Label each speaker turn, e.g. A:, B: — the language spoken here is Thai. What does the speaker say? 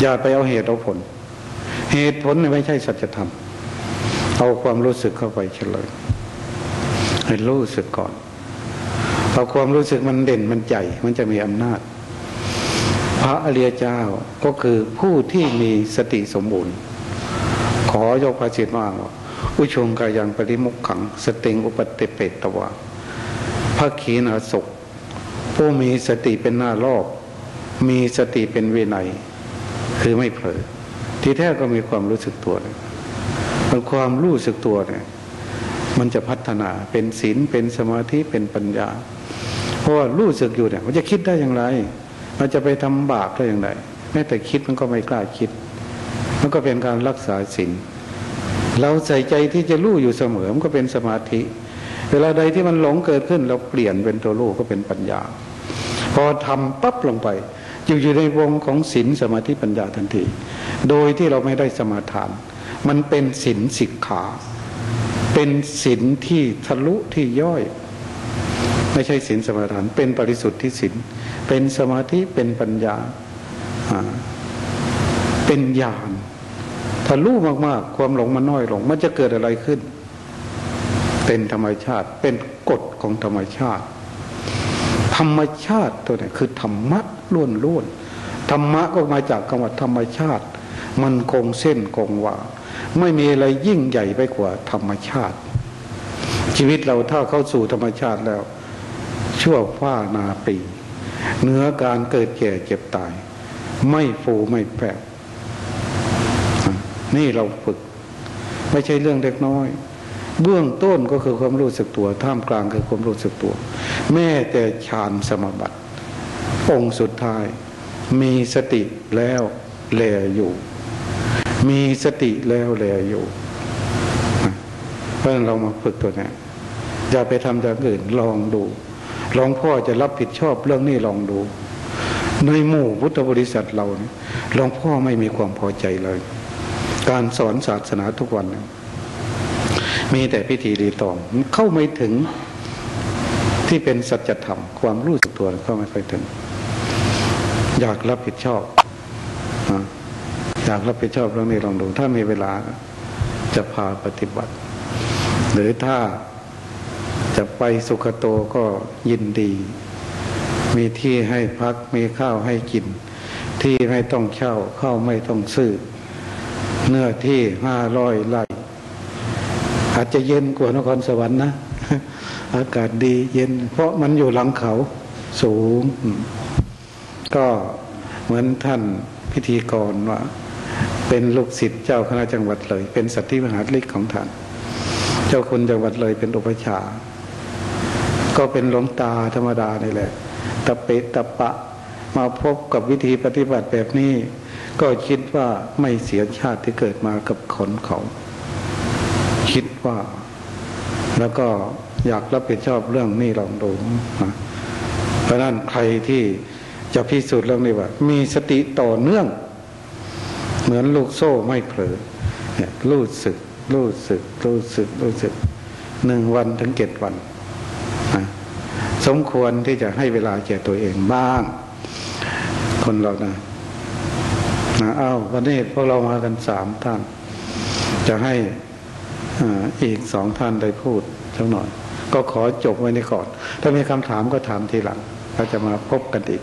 A: อย่าไปเอาเหตุเอาผล เหตุผลไม่ใช่สัจธรรม เอาความรู้สึกเข้าไปเฉลยให้รู้สึกก่อนพอาความรู้สึกมันเด่นมันใหญ่มันจะมีอำนาจ พระอริยเจ้าก็คือผู้ที่มีสติสมบูรณ์ ขอยกพระจิตว่าอุชงกายังปริมุขขัง สติงอุปติเปตตวาพระขีณาสกผู้มีสติเป็นหน้ารอบ มีสติเป็นเวินัย คือไม่เผลอที่แท้ก็มีความรู้สึกตัวเลยมันความรู้สึกตัวเนี่ย มันจะพัฒนาเป็นศีลเป็นสมาธิเป็นปัญญา เพราะว่ารู้สึกอยู่เนี่ย มันจะคิดได้อย่างไร มันจะไปทำบาปได้อย่างไรแม้แต่คิดมันก็ไม่กล้าคิด มันก็เป็นการรักษาศีลเราใส่ใจที่จะรู้อยู่เสมอมันก็เป็นสมาธิ เวลาใดที่มันหลงเกิดขึ้น เราเปลี่ยนเป็นตัวรู้ก็เป็นปัญญา พอทำปั๊บลงไป อยู่อยู่ในวงของศีลสมาธิปัญญาทันที โดยที่เราไม่ได้สมาทาน มันเป็นศีลสิกขา เป็นศีลที่ทะลุที่ย่อย ไม่ใช่ศีลสมาทาน เป็นบริสุทธิ์ที่ศีลเป็นสมาธิเป็นปัญญา เป็นญาณถ้ารู้มากๆ ความหลงมันน้อยลง มันจะเกิดอะไรขึ้น เป็นธรรมชาติ เป็นกฎของธรรมชาติ ธรรมชาติตัวนี้คือธรรมะล้วนล้วนธรรมะก็มาจากคำว่าธรรมชาติ มันคงเส้นคงวาไม่มีอะไรยิ่งใหญ่ไปกว่าธรรมชาติ ชีวิตเราถ้าเข้าสู่ธรรมชาติแล้ว ชั่วฟ้านาปีเนื้อการเกิดแก่เจ็บตาย ไม่ฟูไม่แปรนี่เราฝึก ไม่ใช่เรื่องเล็กน้อย เบื้องต้นก็คือความรู้สึกตัว ท่ามกลางคือความรู้สึกตัว แม้แต่ฌานสมบัติ องค์สุดท้าย มีสติแล้วแลอยู่ มีสติแล้วแลอยู่ เพราะเรามาฝึกตัวนี้อย่าไปทำอย่างอื่นลองดูหลวงพ่อจะรับผิดชอบเรื่องนี้ลองดู ในหมู่พุทธบริษัทเราเนี่ยหลวงพ่อไม่มีความพอใจเลย การสอนศาสนาทุกวัน มีแต่พิธีรีตองเข้าไม่ถึงที่เป็นสัจธรรมความรู้สึกตัวเข้าไม่ค่อยถึง อยากรับผิดชอบอยากรับผิดชอบเรื่องนี้ลองดู ถ้ามีเวลาจะพาปฏิบัติ หรือถ้าจะไปสุขโตก็ยินดี มีที่ให้พักมีข้าวให้กิน ที่ไม่ต้องเช่าข้าวไม่ต้องซื้อเนื้อที่ห้าร้อยไร่ อาจจะเย็นกว่านครสวรรค์นะ อากาศดีเย็น เพราะมันอยู่หลังเขาสูง ก็เหมือนท่านพิธีกรว่า เป็นลูกศิษย์เจ้าคณะจังหวัดเลย เป็นสัตว์ที่มหาลิกของท่าน เจ้าคุณจังหวัดเลยเป็นอุปชา ก็เป็นหลวงตาธรรมดานี่แหละตะเปตตะปะมาพบกับวิธีปฏิบัติแบบนี้ ก็คิดว่าไม่เสียชาติที่เกิดมากับคนเขา คิดว่า แล้วก็อยากรับผิดชอบเรื่องนี้ลองดูนะเพราะนั้นใครที่จะพิสูจน์เรื่องนี้ว่า มีสติต่อเนื่อง เหมือนลูกโซ่ไม่เผลอเนี่ยรู้สึกรู้สึกรู้สึกรู้สึกหนึ่งวันถึงเจ็ดวันนะสมควรที่จะให้เวลาแก่ตัวเองบ้าง คนเรานะนะอ้าววันนี้พวกเรามากันสามท่าน จะให้ อีกสองท่านได้พูดสักหน่อย ก็ขอจบไว้ในก่อน ถ้ามีคำถามก็ถามทีหลังเราจะมาพบกันอีก